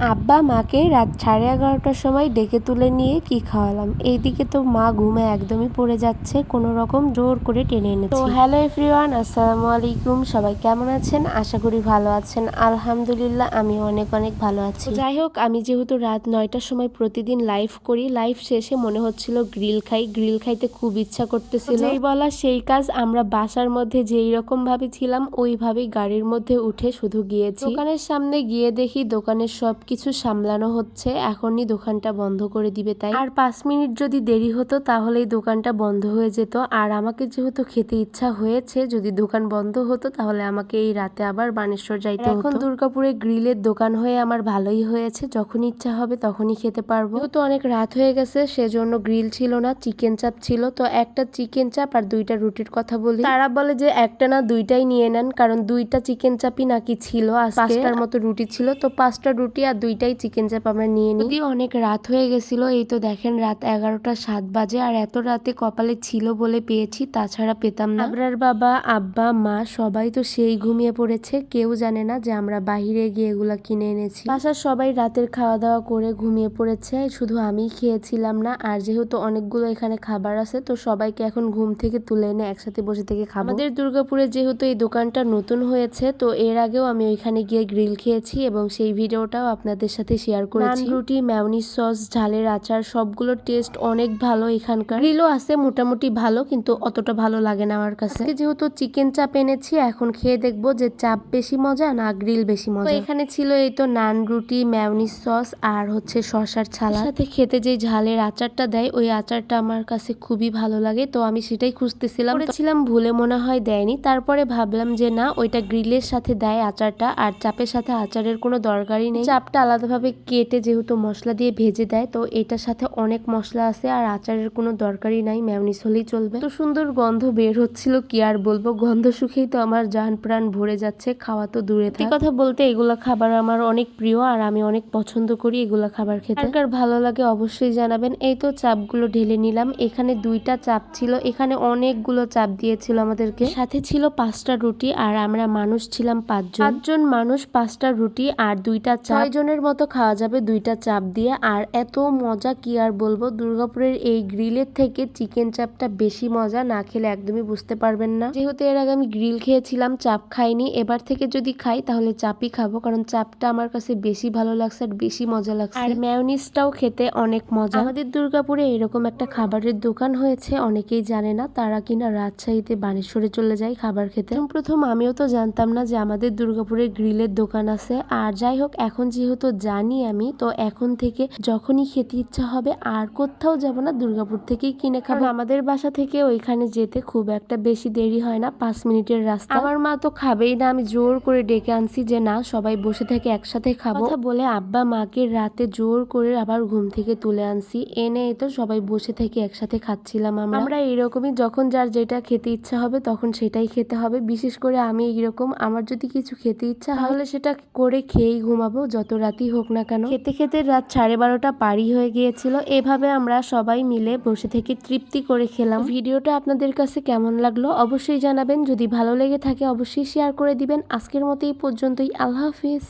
আব্বা মাকে রাত সাড়ে এগারোটার সময় ডেকে তুলে নিয়ে কি খাওয়ালাম? এইদিকে তো মা ঘুমে একদমই পড়ে যাচ্ছে কোনো রকম জোর করে টেনে এনেছে। তো হ্যালো এভরিওয়ান আসসালামু আলাইকুম সবাই কেমন আছেন? আশা করি ভালো আছেন। আলহামদুলিল্লাহ আমি অনেক অনেক ভালো আছি। যাই হোক আমি যেহেতু রাত নয়টার সময় প্রতিদিন লাইভ করি লাইভ শেষে মনে হচ্ছিল গ্রিল খাই গ্রিল খাইতে খুব ইচ্ছা করতেছিল। এই বলা সেই কাজ আমরা বাসার মধ্যে যেই রকম ভাবে ছিলাম ওইভাবেই গাড়ির মধ্যে উঠে শুধু গিয়েছি। দোকানের সামনে গিয়ে দেখি দোকানের সবকিছু সামলানো হচ্ছে এখনই দোকানটা বন্ধ করে দিবে তাই। আর পাঁচ মিনিট যদি দেরি হতো তাহলে এই দোকানটা বন্ধ হয়ে যেত। আর আমাকে যেহেতু খেতে ইচ্ছা হয়েছে যদি দোকান বন্ধ হতো তাহলে আমাকে এই রাতে আবার বানেশ্বর যাইতে এখন দুর্গাপুরে গ্রিলের দোকান হয়ে আমার ভালোই হয়েছে। যখন ইচ্ছা হবে তখনই খেতে পারব। তো অনেক রাত হয়ে গেছে সেজন্য গ্রিল ছিল না চিকেন চাপ ছিল। তো একটা চিকেন চাপ আর দুইটা রুটির কথা বলি। তারা বলে যে একটা না দুইটাই নিয়ে নেন কারণ দুইটা চিকেন চাপই নাকি ছিল আজকে। পাঁচটার মতো রুটি ছিল। তো পাঁচটা রুটি আর দুইটাই চিকেন চাপ আমরা নিয়ে নিই। যদিও অনেক রাত হয়ে গেছিল এই তো দেখেন রাত এগারোটা সাত বাজে আর এত রাতে কপালে ছিল বলে পেয়েছি তাছাড়া পেতাম না। আবরার বাবা আব্বা মা সবাই তো সেই ঘুমিয়ে পড়েছে কেউ জানে না যে আমরা বাহিরে গিয়ে এগুলা কিনে এনেছি। বাসার সবাই রাতের খাওয়া দাওয়া করে ঘুমিয়ে পড়েছে শুধু আমি খেয়েছিলাম না আর যেহেতু অনেকগুলো এখানে খাবার আছে তো সবাইকে এখন ঘুম থেকে তুলে এনে একসাথে বসে থেকে খাব। আমাদের দুর্গাপুরে যেহেতু এই দোকানটা নতুন হয়েছে তো এর আগেও আমি ওইখানে গিয়ে গ্রিল খেয়েছি এবং সেই ভিডিওটাও আপনাদের সাথে শেয়ার করেছি। রুটি ম্যাওনিজ সস ঝালের আচার সবগুলোর টেস্ট অনেক ভালো এখানকার। গ্রিলও আছে মোটামুটি ভালো কিন্তু অতটা ভালো লাগে না আমার কাছে। যেহেতু চিকেন চাপ এনেছি এখন খেয়ে দেখব যে চাপ বেশি মজা না গ্রিল বেশি মজা। এখানে ছিল এই তো নান রুটি ম্যাওনিজ সস আর হচ্ছে শসার ছালা। সাথে খেতে যে ঝালের আচারটা দেয় ওই আচারটা আমার কাছে খুবই ভালো লাগে তো আমি সেটাই খুঁজতেছিলাম। করেছিলাম ভুলে মনে হয় দেয়নি তারপরে ভাবলাম যে না ওইটা গ্রিলের সাথে দেয় আচারটা আর চাপের সাথে আচারের কোনো দরকারই নেই। চাপটা আলাদাভাবে কেটে যেহেতু মশলা দিয়ে ভেজে দেয় তো এটার সাথে অনেক মশলা আছে আর আচারের কোনো দরকারই নাই ম্যামনিস হলেই চলবে। তো সুন্দর গন্ধ বের হচ্ছিল কি আর বলব? গন্ধ সুখেই তো আমার জান প্রাণ ভরে যাচ্ছে খাওয়া তো দূরে থাক। কথা বলতে এগুলা খাবার আমার অনেক প্রিয় আর আমি অনেক পছন্দ করি এগুলা খাবার খেতে। কার ভালো লাগে অবশ্যই জানাবেন। এই তো চাপগুলো ঢেলে নিলাম এখানে দুইটা চাপ ছিল এখানে অনেকগুলো চাপ দিয়েছিল আমাদেরকে। সাথে ছিল পাঁচটা রুটি আর আমরা মানুষ ছিলাম পাঁচজন। পাঁচজন মানুষ পাঁচটা রুটি আর দুইটা ছয় জনের মতো খাওয়া যাবে দুইটা চাপ দিয়ে। আর এত মজা কি আর বলব? দুর্গাপুরের এই গ্রিলের থেকে চিকেন চাপটা বেশি মজা, না খেলে একদমই বুঝতে পারবেন না। যেহেতু এর আগে আমি গ্রিল খেয়েছিলাম, চাপ খাইনি। এবার থেকে যদি খাই, তাহলে চাপই খাব, কারণ চাপটা আমার কাছে বেশি ভালো লাগছে আর বেশি মজা লাগছে। আর ম্যায়োনিজটাও খেতে অনেক মজা। আমাদের দুর্গাপুরে এরকম একটা খাবারের দোকান হয়েছে, অনেকেই জানে না, তারা কিনা রাজশাহীতে বানেশ্বরে চলে যায় খাবার খেতে। প্রথম প্রথম আমিও তো জানতাম না যে আমাদের দুর্গাপুরে গ্রিলের দোকান আছে। আর যাই হোক, এখন যেহেতু জানি আমি, তো এখন থেকে যখনই খেতে ইচ্ছা হবে আর কোথাও যাব না, দুর্গাপুর থেকেই কিনে খাব। আমাদের বাসা থেকে ওইখানে যেতে খুব একটা বেশি দেরি হয় না, পাঁচ মিনিটের রাস্তা। আমার মা তো খাবেই না, আমি জোর করে ডেকে আনছি যে না, সবাই বসে থেকে একসাথে খাব। বলে আব্বা মাকে রাতে জোর করে আবার ঘুম থেকে তুলে আনছি। এনে তো সবাই বসে থেকে একসাথে খাচ্ছিলাম আমরা। আমরা এরকমই যখন যার যেটা খেতে ইচ্ছা হবে তখন সেটাই খেতে হবে। বিশেষ করে আমি এইরকম, আমার যদি কিছু খেতে ইচ্ছা তাহলে সেটা করে খেয়েই ঘুমাবো, যত রাতই হোক না কেন খেতে খেতে রাত সাড়ে বারোটা পারি হয়ে গিয়েছিল। এভাবে আমরা সবাই মিলে বসে থেকে তৃপ্তি করে খেলাম। ভিডিওটা আপনাদের কাছে কেমন লাগল অবশ্যই জানাবেন। যদি ভালো লেগে থাকে অবশ্যই শেয়ার করে দিবেন। আজকের মতো এই পর্যন্তই। আল্লাহ হাফিজ।